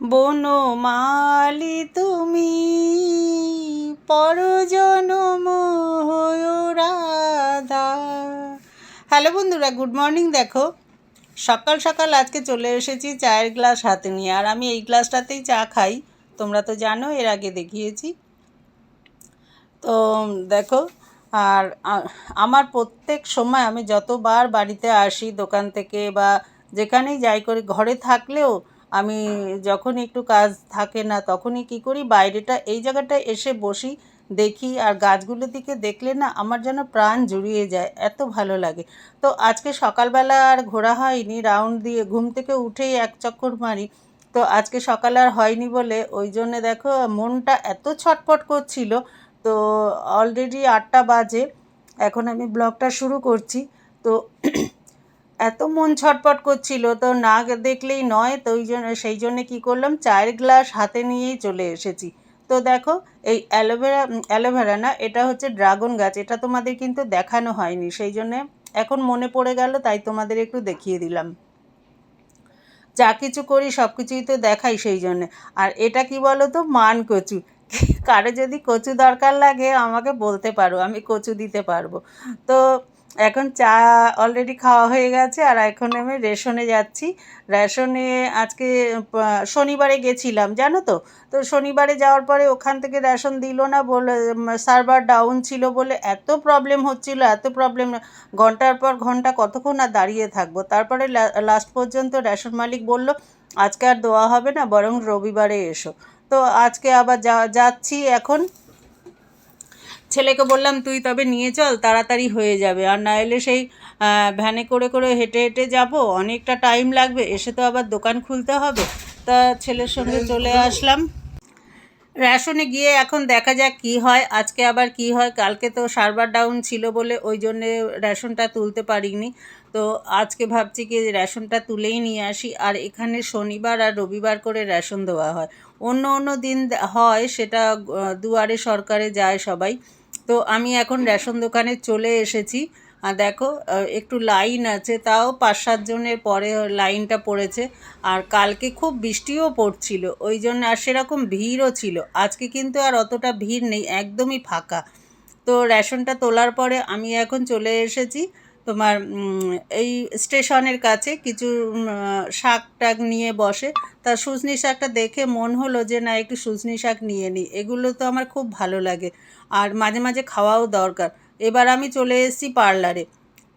বনমালি তুমি পরজনম রাধা হ্যালো বন্ধুরা, গুড মর্নিং, দেখো। সকাল সকাল আজকে চলে এসেছি চায়ের গ্লাস হাতে নিয়ে, আর আমি এই গ্লাসটাতেই চা খাই। তোমরা তো জানো, এর আগে দেখিয়েছি। তো দেখো, আর আমার প্রত্যেক সময় আমি যতবার বাড়িতে আসি, দোকান থেকে বা যেখানেই যাই করি, ঘরে থাকলেও আমি যখন একটু কাজ থাকে না, তখনই কি করি, বাইরেটা, এই জায়গাটায় এসে বসি, দেখি, আর গাছগুলোর দিকে দেখলে না, আমার যেন প্রাণ জুড়িয়ে যায়, এত ভালো লাগে। তো আজকে সকালবেলা আর ঘোরা হয়নি রাউন্ড দিয়ে ঘুম থেকে উঠেই এক চক্কর মারি। তো আজকে সকাল আর হয়নি বলে, ওই জন্যে দেখো, মনটা এত ছটফট করছিল। তো অলরেডি আটটা বাজে, এখন আমি ব্লগটা শুরু করছি। তো এত মন ছটপট করছিল, তো না দেখলেই নয়, তো ওই জন্য, সেই জন্যে কী করলাম, চায়ের গ্লাস হাতে নিয়েই চলে এসেছি। তো দেখো, এই অ্যালোভেরা অ্যালোভেরা না, এটা হচ্ছে ড্রাগন গাছ, এটা তোমাদের কিন্তু দেখানো হয়নি, সেই জন্যে এখন মনে পড়ে গেল, তাই তোমাদের একটু দেখিয়ে দিলাম। যা কিছু করি, সব কিছুই তো দেখাই সেই জন্যে। আর এটা কি বলো তো মান কচু। কারও যদি কচু দরকার লাগে, আমাকে বলতে পারো, আমি কচু দিতে পারব। তো এখন চা অলরেডি খাওয়া হয়ে গেছে আর এখন আমি রেশনে যাচ্ছি। রেশনে আজকে শনিবারে গেছিলাম, জানো তো? তো শনিবারে যাওয়ার পরে ওখান থেকে রেশন দিল না বলে সার্ভার ডাউন ছিল বলে এত প্রবলেম হচ্ছিল, এত প্রবলেম ঘণ্টার পর ঘণ্টা কতক্ষণ আর দাঁড়িয়ে থাকব? তারপরে লাস্ট পর্যন্ত রেশন মালিক বলল, আজকে আর দেওয়া হবে না, বরং রবিবারে এসো। তো আজকে আবার যা, যাচ্ছি এখন। ছেলেকে বললাম, তুই তবে নিয়ে চল, তাড়াতাড়ি হয়ে যাবে। আর না এলে সেই ভ্যানে করে করে হেঁটে হেঁটে যাব। অনেকটা টাইম লাগবে, এসে তো আবার দোকান খুলতে হবে। তা ছেলের সঙ্গে চলে আসলাম। রেশনে গিয়ে এখন দেখা যাক কি হয়, আজকে আবার কি হয়। কালকে তো সার্ভার ডাউন ছিল বলে ওই জন্যে রেশনটা তুলতে পারিনি। তো আজকে ভাবছি কি রেশনটা তুলেই নিয়ে আসি। আর এখানে শনিবার আর রবিবার করে রেশন দেওয়া হয়। অন্য অন্য দিন হয়, সেটা দুয়ারে সরকারে যায় সবাই। তো আমি এখন রেশন দোকানে চলে এসেছি। আর দেখো একটু লাইন আছে, তাও পাঁচ সাতজনের পরে লাইনটা পড়েছে। আর কালকে খুব বৃষ্টিও পড়ছিল, ওই জন্য আর সেরকম ভিড়ও ছিল। আজকে কিন্তু আর অতটা ভিড় নেই, একদমই ফাঁকা। তো রেশনটা তোলার পরে আমি এখন চলে এসেছি। তোমার এই স্টেশনের কাছে কিছু শাক টাক নিয়ে বসে। তা সুজনি শাকটা দেখে মন হলো যে, না, একটু সুজনি শাক নিয়ে নিই। এগুলো তো আমার খুব ভালো লাগে। আর মাঝে মাঝে খাওয়াও দরকার। এবার আমি চলে এসেছি পার্লারে।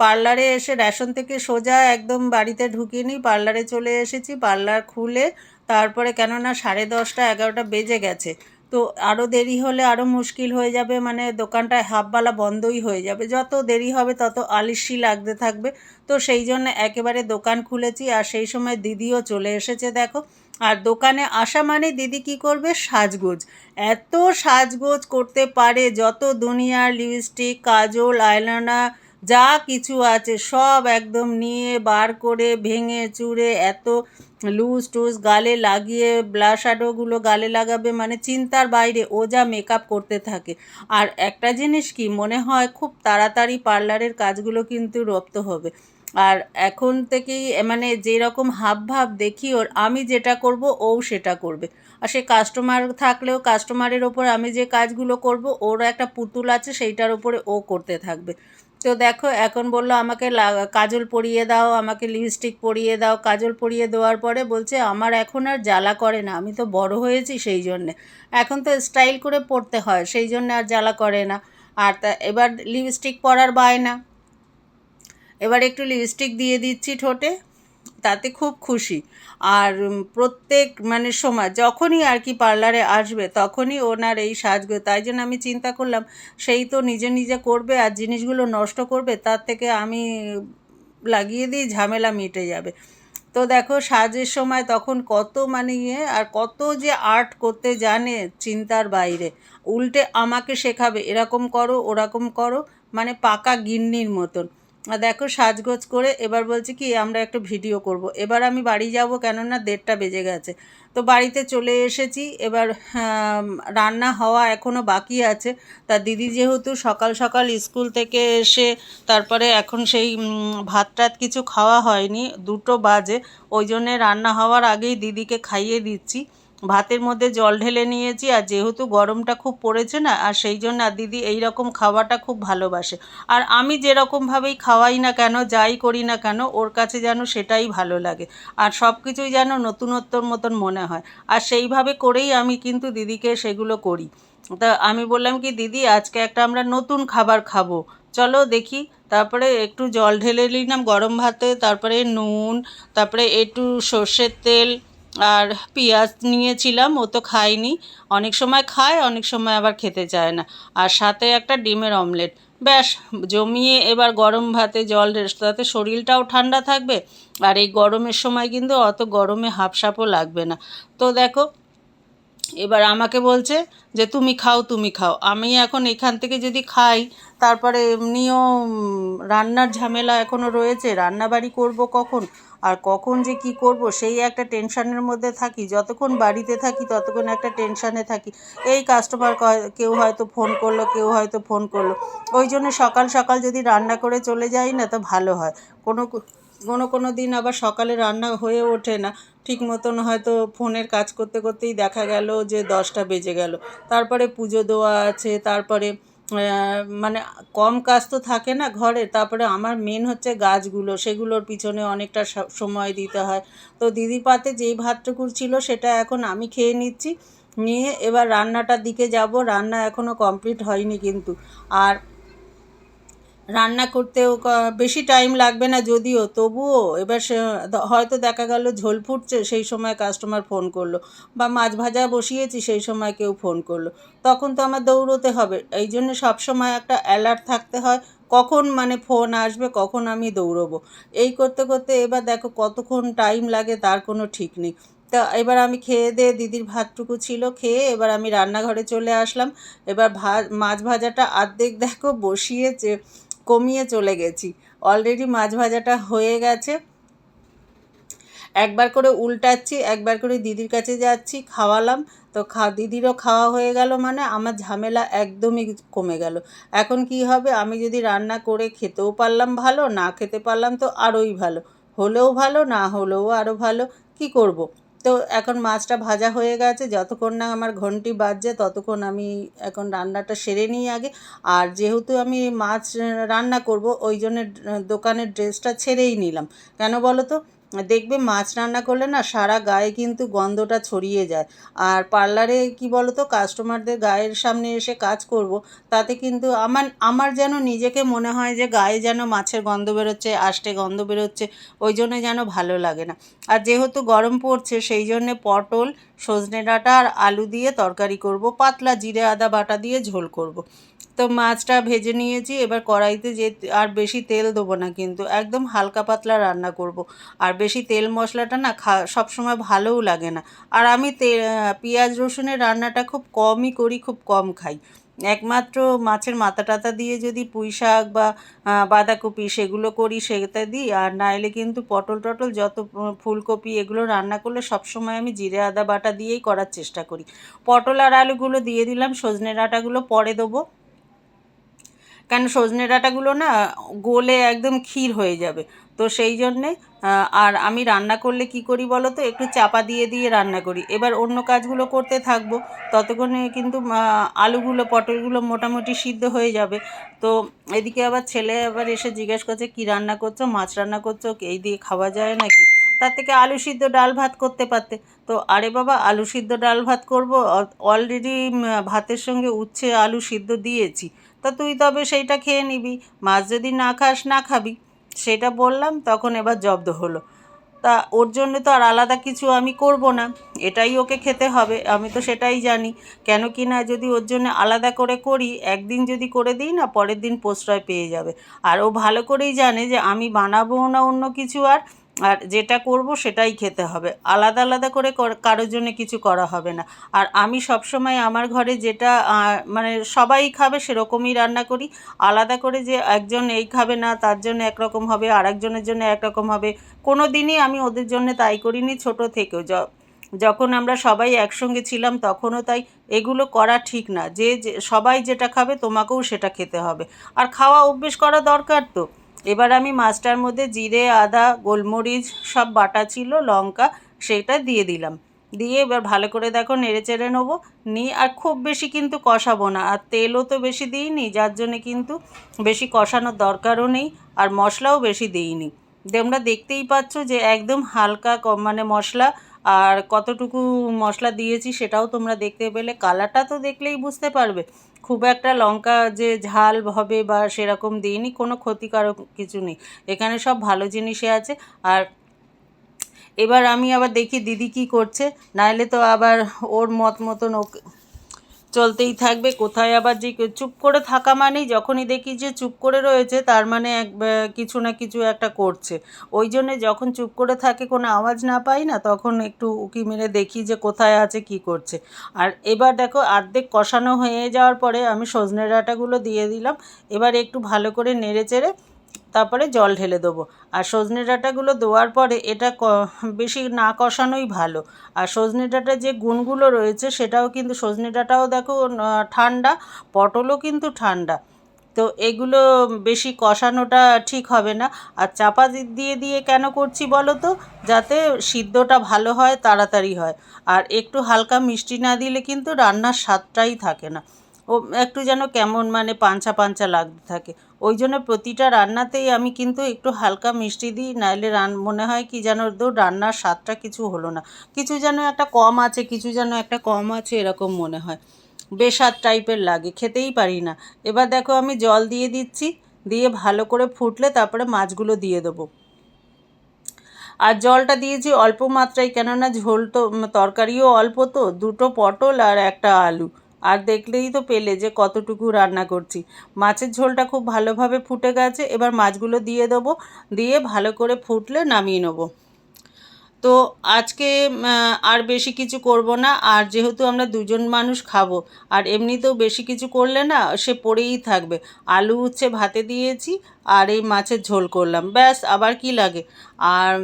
পার্লারে এসে রেশন থেকে সোজা একদম বাড়িতে ঢুকিয়ে নিই পার্লারে চলে এসেছি। পার্লার খুলে তারপরে কেননা সাড়ে দশটা, এগারোটা বেজে গেছে। তো আরও দেরি হলে আরও মুশকিল হয়ে যাবে মানে দোকানটায় হাফবেলা বন্ধই হয়ে যাবে। যত দেরি হবে তত আলিশি লাগতে থাকবে। তো সেই জন্য একেবারে দোকান খুলেছি আর সেই সময় দিদিও চলে এসেছে, দেখো। আর দোকানে আসা মানে দিদি কি করবে? সাজগোজ। এত সাজগোজ করতে পারে, যত দুনিয়ার লিপস্টিক কাজল আইলাইনার যা কিছু আছে সব একদম নিয়ে বার করে ভেঙে চুরে এত লুজ টুজ গালে লাগিয়ে ব্লাশাডোগুলো গালে লাগাবে মানে চিন্তার বাইরে, ও যা মেকআপ করতে থাকে। আর একটা জিনিস কি, মনে হয় খুব তাড়াতাড়ি পার্লারের কাজগুলো কিন্তু রপ্ত হবে। আর এখন থেকেই মানে যেরকম হাব ভাব দেখি ওর, আমি যেটা করব, ও সেটা করবে। আর সে কাস্টমার থাকলেও কাস্টমারের ওপর আমি যে কাজগুলো করব, ওর একটা পুতুল আছে, সেইটার ওপরে ও করতে থাকবে। তো দেখো, এখন বলল আমাকে কাজল পরিয়ে দাও, আমাকে লিপস্টিক পরিয়ে দাও। কাজল পরিয়ে দেওয়ার পরে বলছে, আমার এখন আর জ্বালা করে না, আমি তো বড় হয়েছি সেই জন্যে। এখন তো স্টাইল করে পড়তে হয়, সেই জন্য আর জ্বালা করে না। আর তা, এবার লিপস্টিক পরার বায় না এবার একটু লিপস্টিক দিয়ে দিচ্ছি ঠোঁটে। তাতে খুব খুশি। আর প্রত্যেক মানে সময়, যখনই আর কি পার্লারে আসবে, তখনই ওনার এই সাজগো তাই জন্য আমি চিন্তা করলাম, সেই তো নিজে নিজে করবে আর জিনিসগুলো নষ্ট করবে, তার থেকে আমি লাগিয়ে দিই, ঝামেলা মিটে যাবে। তো দেখো, সাজের সময় তখন কত মানে ইয়ে আর কত যে আর্ট করতে জানে চিন্তার বাইরে। উল্টে আমাকে শেখাবে, এরকম করো, ওরকম করো মানে পাকা গিন্নির মতন। দেখো সাজগোজ করে এবার বলছি কি, আমরা একটা ভিডিও করব। এবার আমি বাড়ি যাব কেননা দেড়টা বেজে গেছে। তো বাড়িতে চলে এসেছি, এবার রান্না হওয়া এখনও বাকি আছে। তা দিদি যেহেতু সকাল সকাল স্কুল থেকে এসে তারপরে এখন সেই ভাত টাত কিছু খাওয়া হয়নি, দুটো বাজে। ওই জন্যে রান্না হওয়ার আগেই দিদিকে খাইয়ে দিচ্ছি। ভাতের মধ্যে জল ঢেলে নিয়েছি আর যেহেতু গরমটা খুব পড়েছে না, আর সেই জন্য আর দিদি এই রকম খাওয়াটা খুব ভালোবাসে। আর আমি যেরকমভাবেই খাওয়াই না কেন, যাই করি না কেন, ওর কাছে যেন সেটাই ভালো লাগে। আর সব কিছুই যেন নতুনত্বর মতন মনে হয়। আর সেইভাবে করেই আমি কিন্তু দিদিকে সেগুলো করি। তা আমি বললাম কি, দিদি, আজকে একটা আমরা নতুন খাবার খাব। চলো দেখি। তারপরে একটু জল ঢেলে নিলাম গরম ভাতে, তারপরে নুন, তারপরে একটু সর্ষের তেল আর পেঁয়াজ নিয়েছিলাম, ও তো খায়নি। অনেক সময় খায়, অনেক সময় আবার খেতে চায় না। আর সাথে একটা ডিমের অমলেট। ব্যাস, জমিয়ে এবার গরম ভাতে জল রেস্তাতে শরীরটাও ঠান্ডা থাকবে। আর এই গরমের সময় কিন্তু অত গরমে হাফসাপও লাগবে না। তো দেখো এবার আমাকে বলছে যে, তুমি খাও তুমি খাও। আমি এখন এখান থেকে যদি খাই, তারপরে এমনিও রান্নার ঝামেলা এখনও রয়েছে, রান্নাবাড়ি করব কখন? আর কখন যে কি করব, সেই একটা টেনশনের মধ্যে থাকি। যতক্ষণ বাড়িতে থাকি, ততক্ষণ একটা টেনশানে থাকি। এই কাস্টমার কেউ হয়তো ফোন করল, কেউ হয়তো ফোন করল। ওই জন্য সকাল সকাল যদি রান্না করে চলে যাই না, তো ভালো হয়। কোনো কোনো কোনো দিন আবার সকালে রান্না হয়ে ওঠে না। ঠিক মতন হয়তো ফোনের কাজ করতে করতেই দেখা গেল যে দশটা বেজে গেল। তারপরে পুজো দেওয়া আছে, তারপরে মানে কম কাজ তো থাকে না ঘরে। তারপরে আমার মেন হচ্ছে গাছগুলো, সেগুলোর পিছনে অনেকটা সময় দিতে হয়। তো দিদি পাতে যেই ভাতটুকুর ছিল সেটা এখন আমি খেয়ে নিচ্ছি। নিয়ে এবার রান্নাটার দিকে যাব। রান্না এখনও কমপ্লিট হয়নি কিন্তু। আর রান্না করতেও বেশি টাইম লাগবে না যদিও, তবুও এবার সে হয়তো দেখা গেল ঝোল ফুটছে, সেই সময় কাস্টমার ফোন করল। বা মাছ ভাজা বসিয়েছি, সেই সময় কেউ ফোন করল। তখন তো আমার দৌড়োতে হবে। এই জন্য সবসময় একটা অ্যালার্ট থাকতে হয়, কখন মানে ফোন আসবে, কখন আমি দৌড়বো। এই করতে করতে এবার দেখো কতক্ষণ টাইম লাগে, তার কোনো ঠিক নেই। তা এবার আমি খেয়ে দিয়ে দিদির ভাতটুকু ছিল, খেয়ে এবার আমি রান্নাঘরে চলে আসলাম। এবার ভা, মাছ ভাজাটা আর্ধেক দেখো বসিয়েছে। কমিয়ে চলে গেছি। অলরেডি মাছ ভাজাটা হয়ে গেছে। একবার করে উল্টাচ্ছি, একবার করে দিদির কাছে যাচ্ছি, খাওয়ালাম। তো খা দিদিরও খাওয়া হয়ে গেল মানে আমার ঝামেলা একদমই কমে গেল। এখন কি হবে? আমি যদি রান্না করে খেতেও পারলাম ভালো, না খেতে পারলাম তো আরোই ভালো। হলেও ভালো, না হলেও আরও ভালো। কি করব। তো এখন মাছটা ভাজা হয়ে গেছে। যতক্ষণ না আমার ঘন্টি বাজছে, ততক্ষণ আমি এখন রান্নাটা সেরে নিই আগে। আর যেহেতু আমি মাছ রান্না করব, ওই জন্য দোকানের ড্রেসটা ছেড়েই নিলাম। কেন বলো তো? দেখবে মাছ রান্না করলে না সারা গায়ে কিন্তু গন্ধটা ছড়িয়ে যায়। আর পার্লারে কি বলো তো কাস্টমারদের গায়ের সামনে এসে কাজ করব, তাতে কিন্তু আমার আমার যেন নিজেকে মনে হয় যে গায়ে যেন মাছের গন্ধ বেরোচ্ছে, আষ্টে গন্ধ বেরোচ্ছে, ওই জন্য যেন ভালো লাগে না। আর যেহেতু গরম পড়ছে, সেই জন্যে পটল সজনে ডাঁটা আর আলু দিয়ে তরকারি করব, পাতলা জিরে, আদা বাটা দিয়ে ঝোল করব। তো মাছটা ভেজে নিয়েছি, এবার কড়াইতে যে আর বেশি তেল দেবো না কিন্তু, একদম হালকা পাতলা রান্না করব। আর বেশি তেল মশলাটা না খা, সবসময় ভালোও লাগে না আর আমি তে পেঁয়াজ রসুনের রান্নাটা খুব কমই করি, খুব কম খাই একমাত্র মাছের মাথা টাথা দিয়ে যদি পুঁই শাক বা বাঁধাকপি সেগুলো করি সেটা দিই, আর নাইলে কিন্তু পটল টটল যত ফুলকপি এগুলো রান্না করলে সবসময় আমি জিরে, আদা বাটা দিয়েই করার চেষ্টা করি। পটল আর আলুগুলো দিয়ে দিলাম সজনে ডাঁটাগুলো পরে দেবো। কেন সজনে ডাঁটাগুলো না গোলে একদম ক্ষীর হয়ে যাবে। তো সেই জন্যে আর আমি রান্না করলে কি করি বলো তো? একটু চাপা দিয়ে দিয়ে রান্না করি। এবার অন্য কাজগুলো করতে থাকব। ততক্ষণে কিন্তু আলুগুলো, পটলগুলো মোটামুটি সিদ্ধ হয়ে যাবে। তো এদিকে আবার ছেলে আবার এসে জিজ্ঞেস করছে, কি রান্না করছ? মাছ রান্না করছ? এই দিয়ে খাওয়া যায় নাকি? তার থেকে আলু সিদ্ধ ডাল ভাত করতে পারতে। তো আরে বাবা, আলু সিদ্ধ ডাল ভাত করব? অলরেডি ভাতের সঙ্গে উচ্ছে আলু সিদ্ধ দিয়েছি। তা তুই তবে সেইটা খেয়ে নিবি। মাছ যদি না খাস, না খাবি। সেটা বললাম, তখন এবার জব্দ হলো। তা ওর জন্য তো আর আলাদা কিছু আমি করব না, এটাই ওকে খেতে হবে, আমি তো সেটাই জানি। কেন কি না যদি ওর জন্য আলাদা করে করি, একদিন যদি করে দিই না, পরের দিন প্রশ্রয় পেয়ে যাবে। আর ও ভালো করেই জানে যে আমি বানাবো না অন্য কিছু আর আর যেটা করব সেটাই খেতে হবে। আলাদা আলাদা করে কারোর জন্য কিছু করা হবে না। আর আমি সবসময় আমার ঘরে যেটা মানে সবাই খাবে সেরকমই রান্না করি। আলাদা করে যে একজন এই খাবে না, তার জন্য একরকম হবে আর একজনের জন্য একরকম হবে। কোনো দিনই আমি ওদের জন্য তাই করিনি ছোট থেকেও। যখন আমরা সবাই একসঙ্গে ছিলাম তখনও তাই। এগুলো করা ঠিক না। যে- সবাই যেটা খাবে তোমাকেও সেটা খেতে হবে। আর খাওয়া অভ্যেস করা দরকার তো। এবার আমি মাছটার মধ্যে জিরে, আদা, গোলমরিচ, সব বাটা ছিল, লঙ্কা, সেটা দিয়ে দিলাম। দিয়ে এবার ভালো করে দেখো নেড়ে চেড়ে নেব। নিয়ে আর খুব বেশি কিন্তু কষাবো না, আর তেলও তো বেশি দিইনি, যার জন্যে কিন্তু বেশি কষানোর দরকারও নেই, আর মশলাও বেশি দিইনি। তোমরা দেখতেই পাচ্ছ যে একদম হালকা কম মানে মশলা আর কতটুকু মশলা দিয়েছি সেটাও তোমরা দেখতে পেলে। কালারটা তো দেখলেই বুঝতে পারবে। খুব একটা লঙ্কা যে ঝাল হবে বা সেরকম দিইনি, কোনো ক্ষতিকারক কিছু নেই। এখানে সব ভালো জিনিসই আছে। আর এবার আমি আবার দেখি দিদি কি করছে। নাহলে তো আবার ওর মত মতন ওকে চলতেই থাকবে। কোথায় আবার যে চুপ করে থাকা মানেই যখনই দেখি যে চুপ করে রয়েছে, তার মানে এক কিছু না কিছু একটা করছে। ওই জন্যে যখন চুপ করে থাকে, কোনো আওয়াজ না পাই না, তখন একটু উকি মেরে দেখি যে কোথায় আছে, কি করছে। আর এবার দেখো, অর্ধেক কষানো হয়ে যাওয়ার পরে আমি সজনে ডাঁটাগুলো দিয়ে দিলাম। এবার একটু ভালো করে নেড়ে চেড়ে তারপরে জল ঢেলে দেবো। আর সজনে ডাঁটাগুলো দেওয়ার পরে এটা বেশি না কষানোই ভালো। আর সজনে ডাঁটার যে গুণগুলো রয়েছে সেটাও কিন্তু, সজনে ডাঁটাও দেখো ঠান্ডা, পটলও কিন্তু ঠান্ডা। তো এগুলো বেশি কষানোটা ঠিক হবে না। আর চাপা দিয়ে দিয়ে কেন করছি বলো তো? যাতে সিদ্ধটা ভালো হয়, তাড়াতাড়ি হয়। আর একটু হালকা মিষ্টি না দিলে কিন্তু রান্নার স্বাদটাই থাকে না। ও, একটু যেন কেমন মানে পাঞ্চা পাঞ্চা লাগতে থাকে। ওই জন্য প্রতিটা রান্নাতেই আমি কিন্তু একটু হালকা মিষ্টি দিই, নাইলে রান, মনে হয় কি যেন তো রান্নার স্বাদটা কিছু হলো না। কিছু যেন একটা কম আছে, কিছু যেন একটা কম আছে, এরকম মনে হয়। বেস্বাদ টাইপের লাগে, খেতেই পারি না। এবার দেখো আমি জল দিয়ে দিচ্ছি, দিয়ে ভালো করে ফুটলে তারপরে মাছগুলো দিয়ে দেবো। আর জলটা দিয়েছি অল্প মাত্রায়, কেননা ঝোল তো তরকারিও অল্প তো, দুটো পটল আর একটা আলু। আর দেখলেই তো পেলে যে কতটুকু রান্না করছি। মাছের ঝোলটা খুব ভালোভাবে ফুটে গেছে, এবার মাছগুলো দিয়ে দেবো, দিয়ে ভালো করে ফুটলে নামিয়ে নেব। তো আজকে আর বেশি কিছু করব না। আর যেহেতু আমরা দুজন মানুষ খাব, আর এমনিতেও বেশি কিছু করলে না, সে পড়েই থাকবে। আলু উচ্ছে ভাতে দিয়েছি, আর এই মাছের ঝোল করলাম। ব্যাস, আবার কি লাগে? আর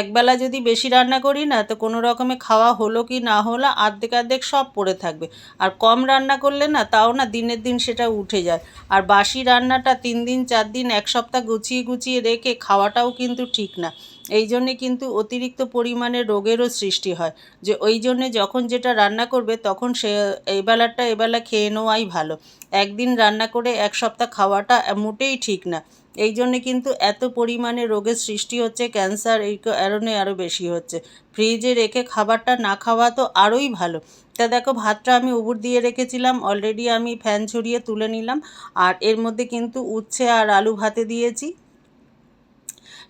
একবেলা যদি বেশি রান্না করি না, তো কোনো রকমে খাওয়া হলো কি না হলো, আর্ধেক আর্ধেক সব পড়ে থাকবে। আর কম রান্না করলে না, তাও না দিনের দিন সেটা উঠে যায়। আর বাসি রান্নাটা তিন দিন, চার দিন, এক সপ্তাহ গুছিয়ে গুছিয়ে রেখে খাওয়াটাও কিন্তু ঠিক না। এই জন্যে কিন্তু অতিরিক্ত পরিমাণে রোগেরও সৃষ্টি হয়। যে ওই জন্যে যখন যেটা রান্না করবে, তখন সে এই বেলাটা এবেলা খেয়ে নেওয়াই ভালো। একদিন রান্না করে এক সপ্তাহ খাওয়াটা মোটেই ঠিক না। এই জন্যে কিন্তু এত পরিমাণে রোগের সৃষ্টি হচ্ছে, ক্যান্সার, এই কারণে আরও বেশি হচ্ছে। ফ্রিজে রেখে খাবারটা না খাওয়া তো আরোই ভালো। তা দেখো, ভাতটা আমি উবুর দিয়ে রেখেছিলাম অলরেডি আমি ফ্যান ছড়িয়ে তুলে নিলাম। আর এর মধ্যে কিন্তু উচ্ছে আর আলু ভাতে দিয়েছি।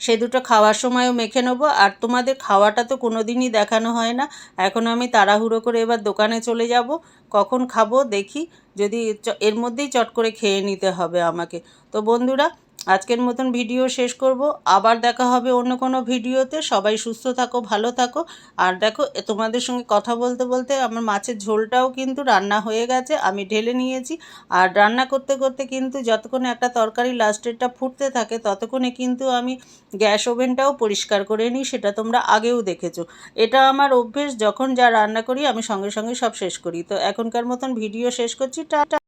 সে দুটো খাওয়ার সময়ও মেখে নেব। আর তোমাদের খাওয়াটা তো কোনো দিনই দেখানো হয় না। এখন আমি তাড়াহুড়ো করে এবার দোকানে চলে যাব। কখন খাব দেখি। যদি এর মধ্যেই চট করে খেয়ে নিতে হবে আমাকে। তো বন্ধুরা আজকের মতন ভিডিও শেষ করব। আবার দেখা হবে অন্য কোনো ভিডিওতে। সবাই সুস্থ থাকো, ভালো থাকো। আর দেখো তোমাদের সঙ্গে কথা বলতে বলতে আমার মাছের ঝোলটাও কিন্তু রান্না হয়ে গেছে, আমি ঢেলে নিয়েছি। আর রান্না করতে করতে কিন্তু যতক্ষণে একটা তরকারি লাস্টেরটা ফুটতে থাকে, ততক্ষণে কিন্তু আমি গ্যাস ওভেনটাও পরিষ্কার করে নিই, সেটা তোমরা আগেও দেখেছ। এটা আমার অভ্যেস, যখন যা রান্না করি, আমি সঙ্গে সঙ্গে সব শেষ করি। তো এখনকার মতন ভিডিও শেষ করছি, টাটা।